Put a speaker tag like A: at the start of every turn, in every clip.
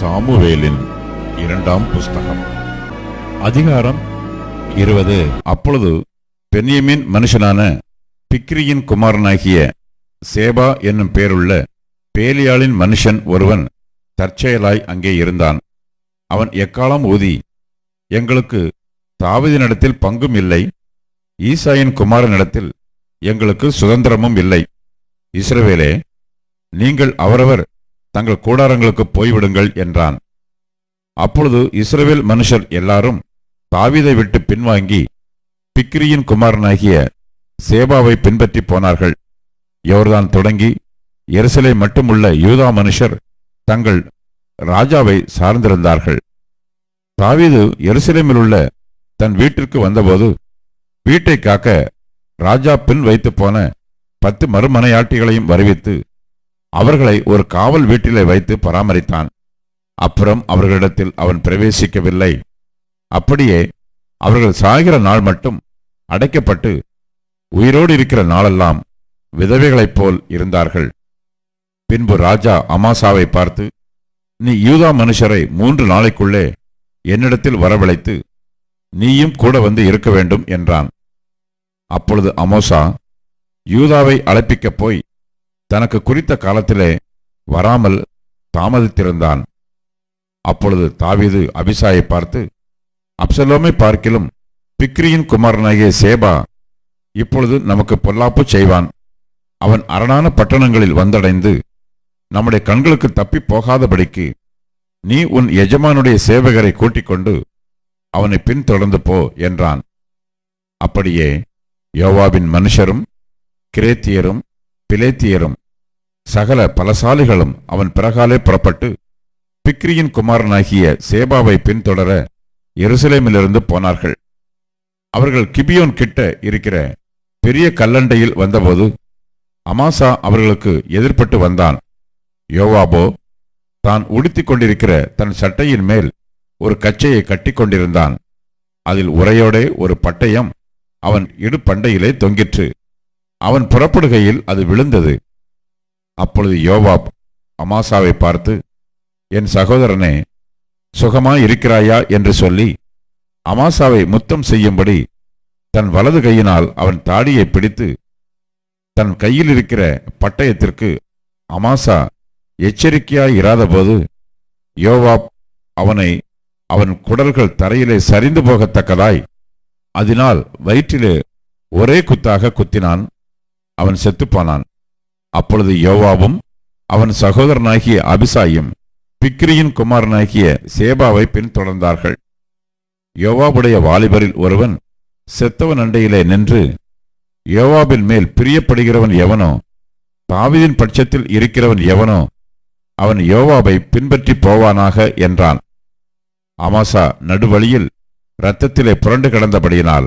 A: சாமுவேலின் இரண்டாம் புஸ்தகம். அதிகாரம் இருபது. அப்பொழுது பென்யமின் மனுஷனான பிக்ரியின் குமாரனாகிய சேபா என்னும் பேருள்ள பேலியாளின் மனுஷன் ஒருவன் தற்செயலாய் அங்கே இருந்தான். அவன் எக்காலம் ஊதி? எங்களுக்கு தாவதினிடத்தில் பங்கும் இல்லை. ஈசாயின் குமாரனிடத்தில் எங்களுக்கு சுதந்திரமும் இல்லை. இஸ்ரவேலே நீங்கள் அவரவர் தங்கள் கூடாரங்களுக்கு போய்விடுங்கள் என்றான். அப்பொழுது இஸ்ரவேல் மனுஷர் எல்லாரும் தாவிதை விட்டு பின்வாங்கி பிக்ரியின் குமாரனாகிய சேபாவை பின்பற்றி போனார்கள். யோர்தான் தொடங்கி எரிசலை மட்டுமுள்ள யூதா மனுஷர் தங்கள் ராஜாவை சார்ந்திருந்தார்கள். தாவீது எருசலேமில் உள்ள தன் வீட்டிற்கு வந்தபோது வீட்டை காக்க ராஜா பின் வைத்து போன பத்து மறுமனையாட்டிகளையும் வருவித்து அவர்களை ஒரு காவல் வீட்டிலே வைத்து பராமரித்தான். அப்புறம் அவர்களிடத்தில் அவன் பிரவேசிக்கவில்லை. அப்படியே அவர்கள் சாகிற நாள் மட்டும் அடைக்கப்பட்டு உயிரோடு இருக்கிற நாளெல்லாம் விதவைகளைப் போல் இருந்தார்கள். பின்பு ராஜா அமாசாவை பார்த்து நீ யூதா மனுஷரை மூன்று நாளைக்குள்ளே என்னிடத்தில் வரவழைத்து நீயும் கூட வந்து இருக்க வேண்டும் என்றான். அப்பொழுது அமோசா யூதாவை அழைப்பிக்கப் போய் தனக்கு குறித்த காலத்திலே வராமல் தாமதித்திருந்தான். அப்பொழுது தாவீது அபிசாயை பார்த்து அப்சலோமை பார்க்கிலும் பிக்ரியின் குமாரனாகிய சேபா இப்பொழுது நமக்கு பொல்லாப்பு செய்வான். அவன் அரணான பட்டணங்களில் வந்தடைந்து நம்முடைய கண்களுக்கு தப்பி போகாதபடிக்கு நீ உன் எஜமானுடைய சேவகரை கூட்டிக் கொண்டு அவனை பின்தொடர்ந்து போ என்றான். அப்படியே யோவாவின் மனுஷரும் கிரேத்தியரும் பிலேத்தியரும் சகல பலசாலிகளும் அவன் பிறகாலே புறப்பட்டு பிக்ரியின் குமாரனாகிய சேபாவை பின்தொடர எருசலேமிலிருந்து போனார்கள். அவர்கள் கிபியோன் கிட்ட இருக்கிற பெரிய கல்லண்டையில் வந்தபோது அமாசா அவர்களுக்கு எதிர்ப்பட்டு வந்தான். யோவாபோ தான் உடுத்திக் கொண்டிருக்கிற தன் சட்டையின் மேல் ஒரு கச்சையை கட்டிக்கொண்டிருந்தான். அதில் உரையோடே ஒரு பட்டயம் அவன் இடுப்பண்டையிலே தொங்கிற்று. அவன் புறப்படுகையில் அது விழுந்தது. அப்பொழுது யோவாப் அமாசாவை பார்த்து என் சகோதரனே சுகமாய் இருக்கிறாயா? என்று சொல்லி அமாசாவை முத்தம் செய்யும்படி தன் வலது கையினால் அவன் தாடியை பிடித்து தன் கையில் இருக்கிற பட்டயத்திற்கு அமாசா எச்சரிக்கையாய் இராதபோது யோவாப் அவனை அவன் குடல்கள் தரையிலே சரிந்து போகத்தக்கதாய் அதனால் வயிற்றிலே ஒரே குத்தாக குத்தினான் அவன் செத்துப்போனான். அப்பொழுது யோவாவும் அவன் சகோதரனாகிய அபிசாயும் பிக்ரியின் குமாரனாகிய சேபாவை பின்தொடர்ந்தார்கள். யோவாவுடைய வாலிபரில் ஒருவன் செத்தவன் அண்டையிலே நின்று யோவாபின் மேல் பிரியப்படுகிறவன் எவனோ தாவீதின் பட்சத்தில் இருக்கிறவன் எவனோ அவன் யோவாவை பின்பற்றி போவானாக என்றான். அமாசா நடுவழியில் இரத்தத்திலே புரண்டு கிடந்தபடியினால்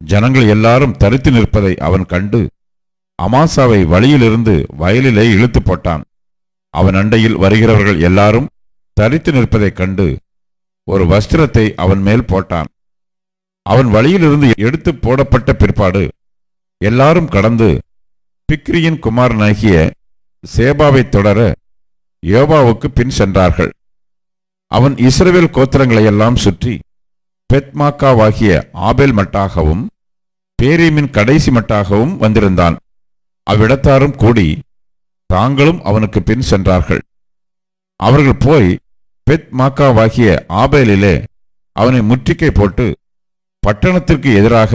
A: ஜனங்கள் எல்லாரும் தரித்து நிற்பதை அவன் கண்டு அமாசாவை வழியிலிருந்து வயலிலே இழுத்து போட்டான். அவன் அண்டையில் வருகிறவர்கள் எல்லாரும் தரித்து நிற்பதைக் கண்டு ஒரு வஸ்திரத்தை அவன் மேல் போட்டான். அவன் வழியிலிருந்து எடுத்து போடப்பட்ட பிற்பாடு எல்லாரும் கடந்து பிக்ரியின் குமாரனாகிய சேபாவைத் தொடர யோபாவுக்கு பின் சென்றார்கள். அவன் இஸ்ரவேல் கோத்திரங்களையெல்லாம் சுற்றி பெத்மாக்காவாகிய ஆபேல் மட்டாகவும் பேரீமின் கடைசி மட்டாகவும் வந்திருந்தான். அவ்விடத்தாரும் கூடி தாங்களும் அவனுக்கு பின் சென்றார்கள். அவர்கள் போய் பெத் மாக்காவாகிய ஆபேலிலே அவனை முற்றிக்கை போட்டு பட்டணத்திற்கு எதிராக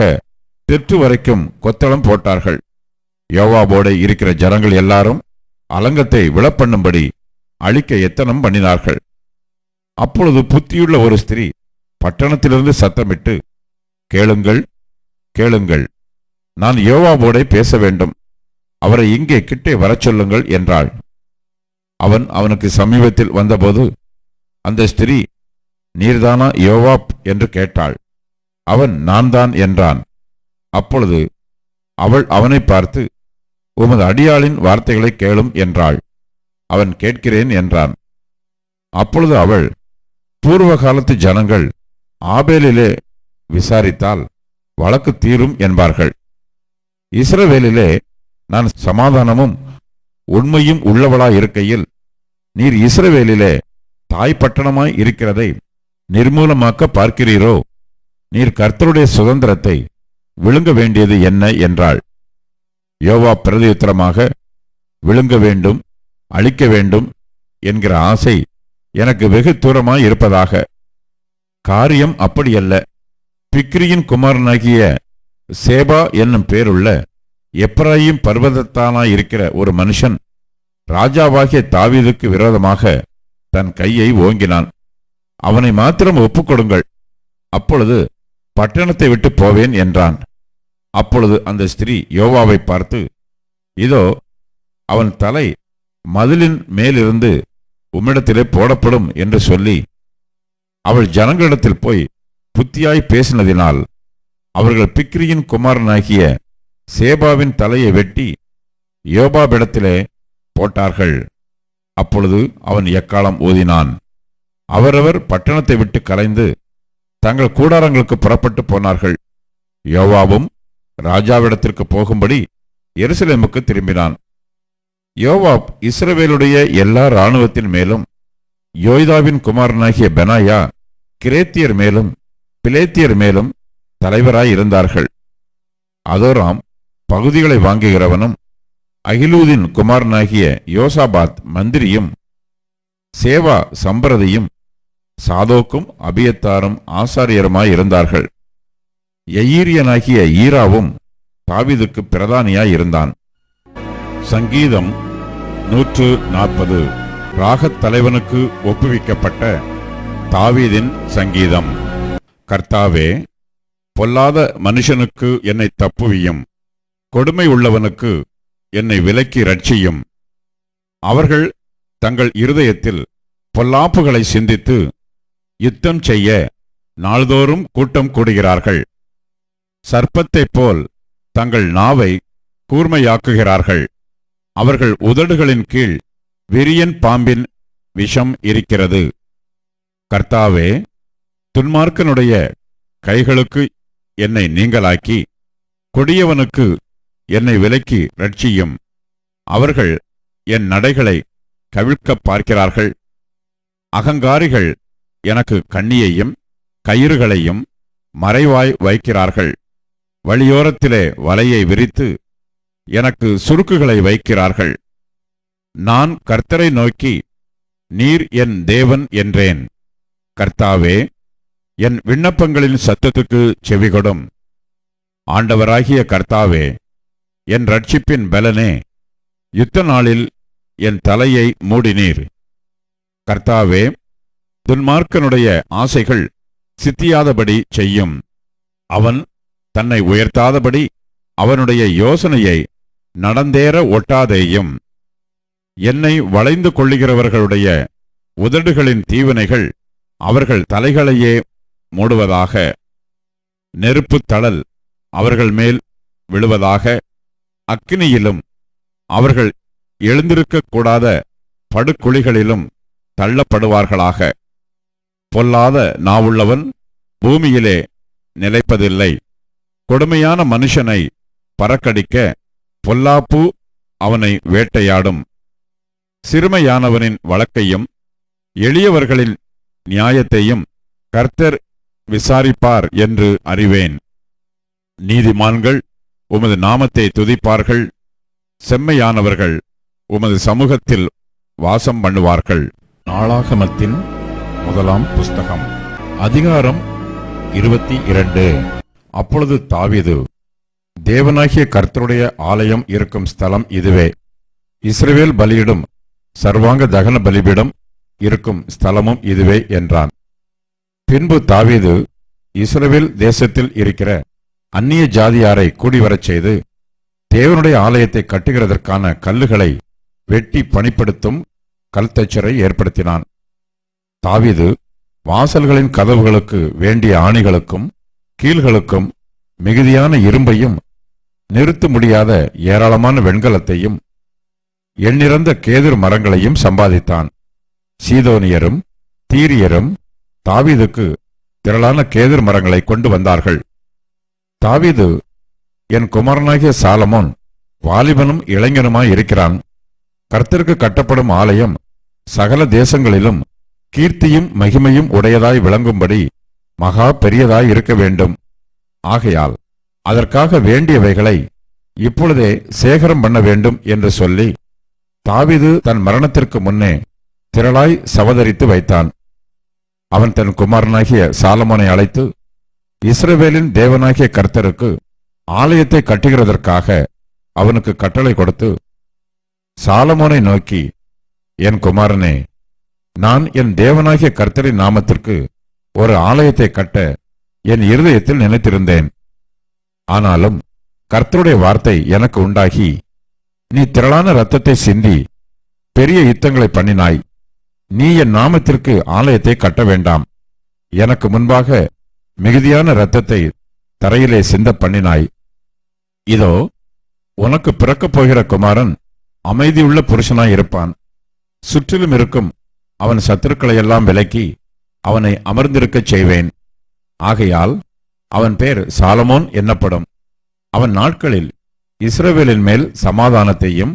A: தெற்று வரைக்கும் கொத்தளம் போட்டார்கள். யோவாபோட இருக்கிற ஜனங்கள் எல்லாரும் அலங்கத்தை விழப்பண்ணும்படி அழிக்க எத்தனம் பண்ணினார்கள். அப்பொழுது புத்தியுள்ள ஒரு ஸ்திரீ பட்டணத்திலிருந்து சத்தமிட்டு கேளுங்கள் கேளுங்கள் நான் யோவாபோடை பேச வேண்டும். அவரை இங்கே கிட்டே வரச் சொல்லுங்கள் என்றாள். அவன் அவனுக்கு சமீபத்தில் வந்தபோது அந்த ஸ்திரீ நீர்தானா யோவாப்? என்று கேட்டாள். அவன் நான் தான் என்றான். அப்பொழுது அவள் அவனை பார்த்து உமது அடியாளின் வார்த்தைகளை கேளும் என்றாள். அவன் கேட்கிறேன் என்றான். அப்பொழுது அவள் பூர்வ காலத்து ஜனங்கள் ஆபேலிலே விசாரித்தால் வழக்கு தீரும் என்பார்கள். இஸ்ரவேலிலே நான் சமாதானமும் உண்மையும் உள்ளவளாய் இருக்கையில் நீர் இஸ்ரவேலிலே தாய் பட்டணமாய் இருக்கிறதை நிர்மூலமாக்க பார்க்கிறீரோ? நீர் கர்த்தருடைய சுதந்திரத்தை விழுங்க வேண்டியது என்ன? என்றாள். யோவா பிரதியுத்தரமாக விழுங்க வேண்டும் அழிக்க வேண்டும் என்கிற ஆசை எனக்கு வெகு தூரமாய் இருப்பதாக. காரியம் அப்படியல்ல. பிக்ரியின் குமாரனாகிய சேபா என்னும் பேருள்ள எப்ராயிம் பர்வதத்தானாயிருக்கிற ஒரு மனுஷன் ராஜாவாகிய தாவீதுக்கு விரோதமாக தன் கையை ஓங்கினான். அவனை மாத்திரம் ஒப்புக்கொடுங்கள் அப்பொழுது பட்டணத்தை விட்டு போவேன் என்றான். அப்பொழுது அந்த ஸ்திரீ யோவாவை பார்த்து இதோ அவன் தலை மதிலின் மேலிருந்து உம்மிடத்திலே போடப்படும் என்று சொல்லி அவள் ஜனங்களிடத்தில் போய் புத்தியாய் பேசினதினால் அவர்கள் பிக்ரியின் குமாரனாகிய சேபாவின் தலையை வெட்டி யோபாபிடத்திலே போட்டார்கள். அப்பொழுது அவன் எக்காலம் ஊதினான். அவரவர் பட்டணத்தை விட்டு கலைந்து தங்கள் கூடாரங்களுக்கு புறப்பட்டு போனார்கள். யோவாவும் ராஜாவிடத்திற்கு போகும்படி எருசலேமுக்கு திரும்பினான். யோவாப் இஸ்ரவேலுடைய எல்லா இராணுவத்தின் மேலும் யோய்தாவின் குமாரனாகிய பெனாயா கிரேத்தியர் மேலும் பிலேத்தியர் மேலும் தலைவராய் இருந்தார்கள். அதோராம் பகுதிகளை வாங்குகிறவனும் அகிலூதின் குமாரனாகிய யோசாபாத் மந்திரியும் சேவா சம்பிரதியும் சாதோக்கும் அபியத்தாரும் ஆசாரியருமாய் இருந்தார்கள். எயீரியனாகிய ஈராவும் தாவிதுக்கு பிரதானியாய் இருந்தான். சங்கீதம் நூற்று நாற்பது. ராகத் தலைவனுக்கு ஒப்புவிக்கப்பட்ட தாவீதின் சங்கீதம். கர்த்தாவே பொல்லாத மனுஷனுக்கு என்னை தப்புவியும். கொடுமை உள்ளவனுக்கு என்னை விலக்கி ரட்சியும் அவர்கள் தங்கள் இருதயத்தில் பொல்லாப்புகளை சிந்தித்து யுத்தம் செய்ய நாள்தோறும் கூட்டம் கூடுகிறார்கள். சர்ப்பத்தைப் போல் தங்கள் நாவை கூர்மையாக்குகிறார்கள். அவர்கள் உதடுகளின் கீழ் விரியன் பாம்பின் விஷம் இருக்கிறது. கர்த்தாவே துன்மார்க்கனுடைய கைகளுக்கு என்னை நீங்களாக்கி கொடியவனுக்கு என்னை விலக்கி ரட்சியும் அவர்கள் என் நடைகளை கவிழ்க்கப் பார்க்கிறார்கள். அகங்காரிகள் எனக்கு கண்ணியையும் கயிறுகளையும் மறைவாய் வைக்கிறார்கள். வழியோரத்திலே வலையை விரித்து எனக்கு சுருக்குகளை வைக்கிறார்கள். நான் கர்த்தரை நோக்கி நீர் என் தேவன் என்றேன். கர்த்தாவே என் விண்ணப்பங்களின் சத்தத்துக்கு செவிகொடும். ஆண்டவராகிய கர்த்தாவே என் ரட்சிப்பின் பலனே யுத்த நாளில் என் தலையை மூடினீர். கர்த்தாவே துன்மார்க்கனுடைய ஆசைகள் சித்தியாதபடி செய்யும். அவன் தன்னை உயர்த்தாதபடி அவனுடைய யோசனையை நடந்தேற ஒட்டாதேயும். என்னை வளைந்து கொள்ளுகிறவர்களுடைய உதடுகளின் தீவினைகள் அவர்கள் தலைகளையே மூடுவதாக. நெருப்புத் தழல் அவர்கள் மேல் விழுவதாக. அக்னியிலும் அவர்கள் எழுந்திருக்கக்கூடாத படுக்குழிகளிலும் படுகுழிகளிலும் தள்ளப்படுவார்களாக. பொல்லாத நாவுள்ளவன் பூமியிலே நிலைப்பதில்லை. கொடுமையான மனுஷனை பறக்கடிக்க பொல்லாப்பு அவனை வேட்டையாடும். சிறுமையானவனின் வழக்கையும் எளியவர்களின் நியாயத்தையும் கர்த்தர் விசாரிப்பார் என்று அறிவேன். நீதிமான்கள் உமது நாமத்தை துதிப்பார்கள். செம்மையானவர்கள் உமது சமூகத்தில் வாசம் பண்ணுவார்கள். நாளாகமத்தின் முதலாம் புஸ்தகம் அதிகாரம் இருபத்தி இரண்டு. அப்பொழுது தாவிது தேவனாகிய கர்த்தருடைய ஆலயம் இருக்கும் ஸ்தலம் இதுவே. இஸ்ரவேல் பலியிடும் சர்வாங்க தகன பலிபீடம் இருக்கும் ஸ்தலமும் இதுவே என்றான். பின்பு தாவீது இஸ்ரவேல் தேசத்தில் இருக்கிற அந்நிய ஜாதியாரை கூடிவரச் செய்து தேவனுடைய ஆலயத்தை கட்டுகிறதற்கான கல்லுகளை வெட்டி பணிப்படுத்தும் கல்தச்சரை ஏற்படுத்தினான். தாவிது வாசல்களின் கதவுகளுக்கு வேண்டிய ஆணிகளுக்கும் கீழ்களுக்கும் மிகுதியான இரும்பையும் நிறுத்த முடியாத ஏராளமான வெண்கலத்தையும் எண்ணிறந்த கேதுர் மரங்களையும் சம்பாதித்தான். சீதோனியரும் தீரியரும் தாவீதுக்கு திரளான கேதுர் மரங்களை கொண்டு வந்தார்கள். தாவீது என் குமரனாகிய சாலமோன் வாலிபனும் இளைஞனுமாய் இருக்கிறான். கர்த்தருக்கு கட்டப்படும் ஆலயம் சகல தேசங்களிலும் கீர்த்தியும் மகிமையும் உடையதாய் விளங்கும்படி மகா பெரியதாய் இருக்க வேண்டும். ஆகையால் அதற்காக வேண்டியவைகளை இப்பொழுதே சேகரம் பண்ண வேண்டும் என்று சொல்லி தாவிது தன் மரணத்திற்கு முன்னே திரளாய் சவதரித்து வைத்தான். அவன் தன் குமாரனாகிய சாலமோனை அழைத்து இஸ்ரவேலின் தேவனாகிய கர்த்தருக்கு ஆலயத்தை கட்டுகிறதற்காக அவனுக்கு கட்டளை கொடுத்து சாலமோனை நோக்கி என் குமாரனே நான் என் தேவனாகிய கர்த்தரின் நாமத்திற்கு ஒரு ஆலயத்தை கட்ட என் இருதயத்தில் நினைத்திருந்தேன். ஆனாலும் கர்த்தருடைய வார்த்தை எனக்கு உண்டாகி நீ திரளான ரத்தத்தை சிந்தி பெரிய யுத்தங்களை பண்ணினாய். நீ என் நாமத்திற்கு ஆலயத்தை கட்ட வேண்டாம். எனக்கு முன்பாக மிகுதியான இரத்தத்தை தரையிலே சிந்த பண்ணினாய். இதோ உனக்கு பிறக்கப் போகிற குமாரன் அமைதியுள்ள புருஷனாய் இருப்பான். சுற்றிலும் இருக்கும் அவன் சத்துருக்களை எல்லாம் விலக்கி அவனை அமர்ந்திருக்கச் செய்வேன். ஆகையால் அவன் பேர் சாலமோன் என்னப்படும். அவன் நாட்களில் இஸ்ரவேலின் மேல் சமாதானத்தையும்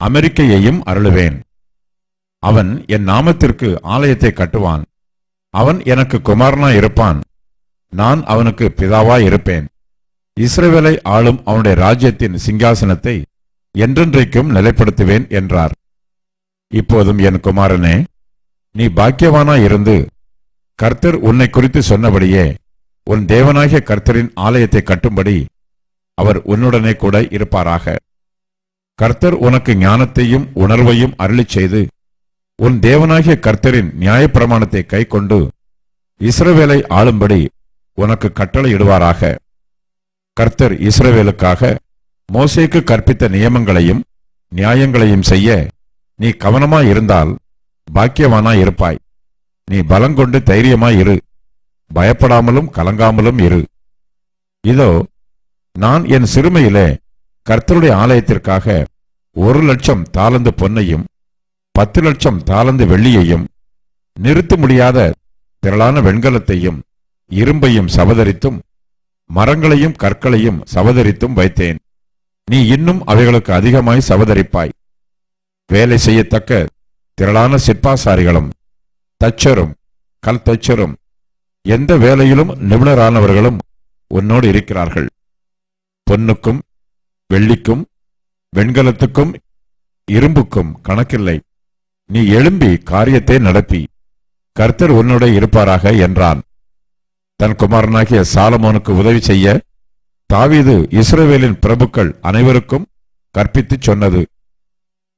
A: அமெரிக்கையையும் அருளுவேன். அவன் என் நாமத்திற்கு ஆலயத்தை கட்டுவான். அவன் எனக்கு குமாரனா இருப்பான். நான் அவனுக்கு பிதாவா இருப்பேன். இஸ்ரேவேலை ஆளும் அவனுடைய ராஜ்யத்தின் சிங்காசனத்தை என்றென்றைக்கும் நிலைப்படுத்துவேன் என்றார். இப்போதும் என் குமாரனே நீ பாக்கியவானா இருந்து கர்த்தர் உன்னை குறித்து சொன்னபடியே உன் தேவனாகிய கர்த்தரின் ஆலயத்தை கட்டும்படி அவர் உன்னுடனே கூட இருப்பாராக. கர்த்தர் உனக்கு ஞானத்தையும் உணர்வையும் அருளிச் செய்து உன் தேவனாகிய கர்த்தரின் நியாயப்பிரமாணத்தை கொண்டு இஸ்ரவேலை ஆளும்படி உனக்கு கட்டளையிடுவாராக. கர்த்தர் இஸ்ரவேலுக்காக மோசேக்கு கற்பித்த நியமங்களையும் நியாயங்களையும் செய்ய நீ கவனமாயிருந்தால் பாக்கியவானாயிருப்பாய். பாக்கியவானாய் இருப்பாய் நீ பலங்கொண்டு தைரியமாய் இரு பயப்படாமலும் கலங்காமலும் இரு. இதோ நான் என் சிறுமையிலே கர்த்தருடைய ஆலயத்திற்காக ஒரு லட்சம் தாளந்து பொன்னையும் பத்து லட்சம் தாளந்து வெள்ளியையும் நிறுத்த முடியாத திரளான வெண்கலத்தையும் இரும்பையும் சவதரித்தும் மரங்களையும் கற்களையும் சவதரித்தும் வைத்தேன். நீ இன்னும் அவைகளுக்கு அதிகமாய் சவதரிப்பாய் வேலை செய்யத்தக்க திரளான சிற்பாசாரிகளும் தச்சரும் கல் தச்சரும் எந்த வேலையிலும் நிபுணரானவர்களும் உன்னோடு இருக்கிறார்கள். பொன்னுக்கும் வெள்ளிக்கும் வெண்கலத்துக்கும் இரும்புக்கும் கணக்கில்லை. நீ எழும்பி காரியத்தை நடத்தி கர்த்தர் உன்னோட இருப்பாராக என்றான். தன் குமாரனாகிய சாலமோனுக்கு உதவி செய்ய தாவீது இஸ்ரேவேலின் பிரபுக்கள் அனைவருக்கும் கற்பித்துச் சொன்னது.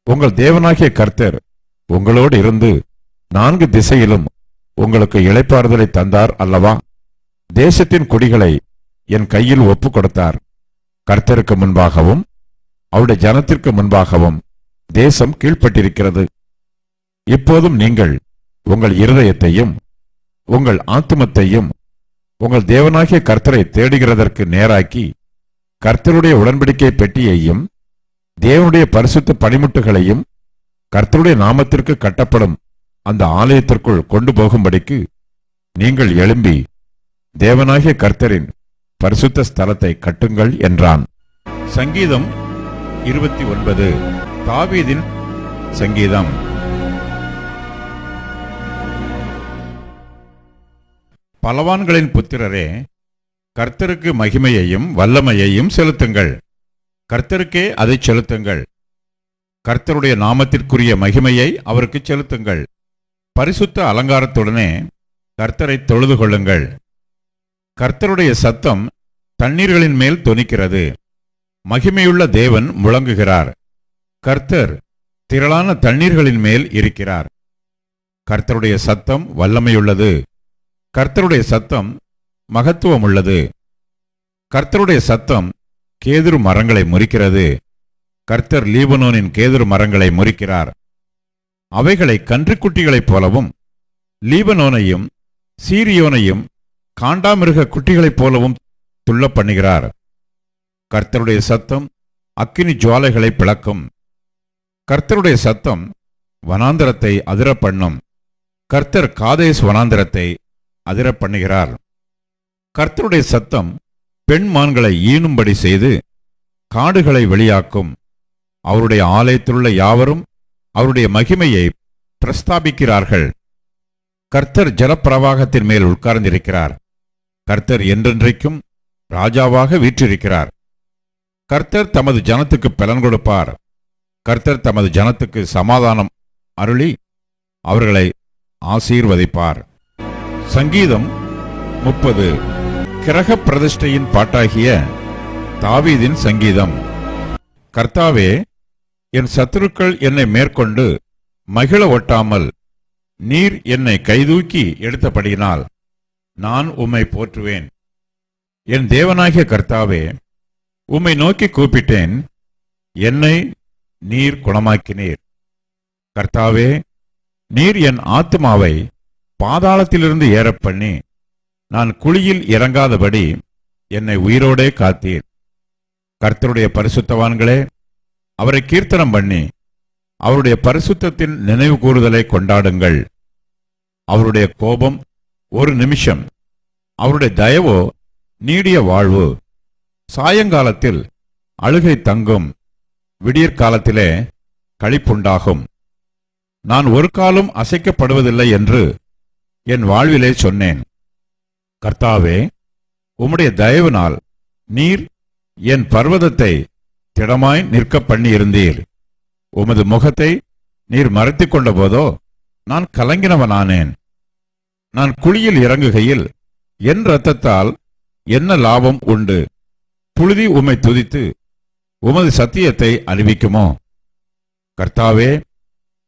A: உங்கள் தேவனாகிய கர்த்தர் உங்களோடு இருந்து நான்கு திசையிலும் உங்களுக்கு இழைப்பாறுதலை தந்தார் அல்லவா? தேசத்தின் குடிகளை என் கையில் ஒப்பு கொடுத்தார். கர்த்தருக்கு முன்பாகவும் அவருடைய ஜனத்திற்கு முன்பாகவும் தேசம் கீழ்ப்பட்டிருக்கிறது. இப்போதும் நீங்கள் உங்கள் இருதயத்தையும் உங்கள் ஆத்துமத்தையும் உங்கள் தேவனாகிய கர்த்தரை தேடுகிறதற்கு நேராக்கி கர்த்தருடைய உடன்படிக்கை பெட்டியையும் தேவனுடைய பரிசுத்த பணிமுட்டுகளையும் கர்த்தருடைய நாமத்திற்கு கட்டப்படும் அந்த ஆலயத்திற்குள் கொண்டு போகும்படிக்கு நீங்கள் எழும்பி தேவனாகிய கர்த்தரின் பரிசுத்த ஸ்தலத்தை கட்டுங்கள் என்றான். சங்கீதம் இருபத்தி ஒன்பது. தாவீதின் சங்கீதம். பலவான்களின் புத்திரரே கர்த்தருக்கு மகிமையையும் வல்லமையையும் செலுத்துங்கள். கர்த்தருக்கே அதை செலுத்துங்கள். கர்த்தருடைய நாமத்திற்குரிய மகிமையை அவருக்கு செலுத்துங்கள். பரிசுத்த அலங்காரத்துடனே கர்த்தரை தொழுது கொள்ளுங்கள். கர்த்தருடைய சத்தம் தண்ணீர்களின் மேல் தொனிக்கிறது. மகிமையுள்ள தேவன் முழங்குகிறார். கர்த்தர் திரளான தண்ணீர்களின் மேல் இருக்கிறார். கர்த்தருடைய சத்தம் வல்லமையுள்ளது. கர்த்தருடைய சத்தம் மகத்துவமுள்ளது. கர்த்தருடைய சத்தம் கேதுரு மரங்களை முறிக்கிறது. கர்த்தர் லீபனோனின் கேதுரு மரங்களை முறிக்கிறார். அவைகளை கன்றுக்குட்டிகளைப் போலவும் லீபனோனையும் சீரியோனையும் காண்டாமிருக குட்டிகளைப் போலவும் துள்ளப் பண்ணுகிறார் கர்த்தருடைய சத்தம் அக்கினி ஜுவாலைகளை பிளக்கும். கர்த்தருடைய சத்தம் வனாந்தரத்தை அதிர பண்ணும் கர்த்தர் காதேஸ் வனாந்தரத்தை அதிர பண்ணுகிறார் கர்த்தருடைய சத்தம் பெண் மான்களை ஈனும்படி செய்து காடுகளை வெளியாக்கும். அவருடைய ஆலயத்திலுள்ள யாவரும் அவருடைய மகிமையை பிரஸ்தாபிக்கிறார்கள். கர்த்தர் ஜலப்பிரவாகத்தின் மேல் உட்கார்ந்திருக்கிறார். கர்த்தர் என்றென்றைக்கும் ராஜாவாக வீற்றிருக்கிறார். கர்த்தர் தமது ஜனத்துக்கு பலன் கொடுப்பார். கர்த்தர் தமது ஜனத்துக்கு சமாதானம் அருளி அவர்களை ஆசீர்வதிப்பார். சங்கீதம் முப்பது. கிரக பிரதிஷ்டையின் பாட்டாகிய தாவீதின் சங்கீதம். கர்த்தாவே என் சத்துருக்கள் என்னை மேற்கொண்டு மகிழ ஒட்டாமல் நீர் என்னை கைதூக்கி எடுத்தபடியினால் நான் உம்மை போற்றுவேன். என் தேவனாகிய கர்த்தாவே உம்மை நோக்கி கூப்பிட்டேன். என்னை நீர் குணமாக்கினீர். கர்த்தாவே நீர் என் ஆத்துமாவை பாதாளத்திலிருந்து ஏறப் பண்ணி நான் குழியில் இறங்காதபடி என்னை உயிரோடே காத்தீர். கர்த்தருடைய பரிசுத்தவான்களே அவரை கீர்த்தனம் பண்ணி அவருடைய பரிசுத்தத்தின் நினைவு கூறுதலை கொண்டாடுங்கள். அவருடைய கோபம் ஒரு நிமிஷம். அவருடைய தயவோ நீடிய வாழ்வு. சாயங்காலத்தில் அழுகை தங்கும். விடியற்காலத்திலே களிப்புண்டாகும். நான் ஒரு காலம் அசைக்கப்படுவதில்லை என்று என் வாழ்விலே சொன்னேன். கர்த்தாவே உம்முடைய தயவினால் நீர் என் பர்வதத்தை திடமாய் நிற்க பண்ணியிருந்தீர். உமது முகத்தை நீர் மறைத்துக் கொண்ட போதோ நான் கலங்கினவனானேன். நான் குழியில் இறங்குகையில் என் இரத்தத்தால் என்ன லாபம் உண்டு? புழுதி உம்மை துதித்து உமது சத்தியத்தை அறிவிக்குமோ கர்த்தாவே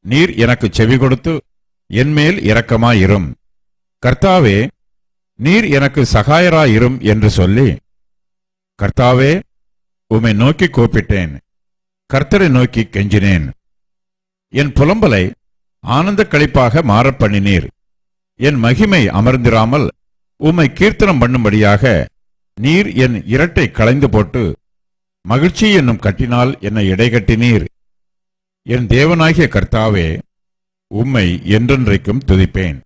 A: நீர் எனக்கு செவி கொடுத்து என்மேல் இரக்கமாயிரும். கர்த்தாவே நீர் எனக்கு சகாயராயிரும் என்று சொல்லி கர்த்தாவே உம்மை நோக்கி கூப்பிட்டேன். கர்த்தரை நோக்கி கெஞ்சினேன். என் புலம்பலை ஆனந்த களிப்பாக மாறப் பண்ணினீர். என் மகிமை அமர்ந்திராமல் உம்மை கீர்த்தனம் பண்ணும்படியாக நீர் என் இரட்டை களைந்து போட்டு மகிழ்ச்சி என்னும் கட்டினால் என்னை இடைகட்டினீர் என் தேவனாகிய கர்த்தாவே உம்மை என்றென்றைக்கும் துதிப்பேன்.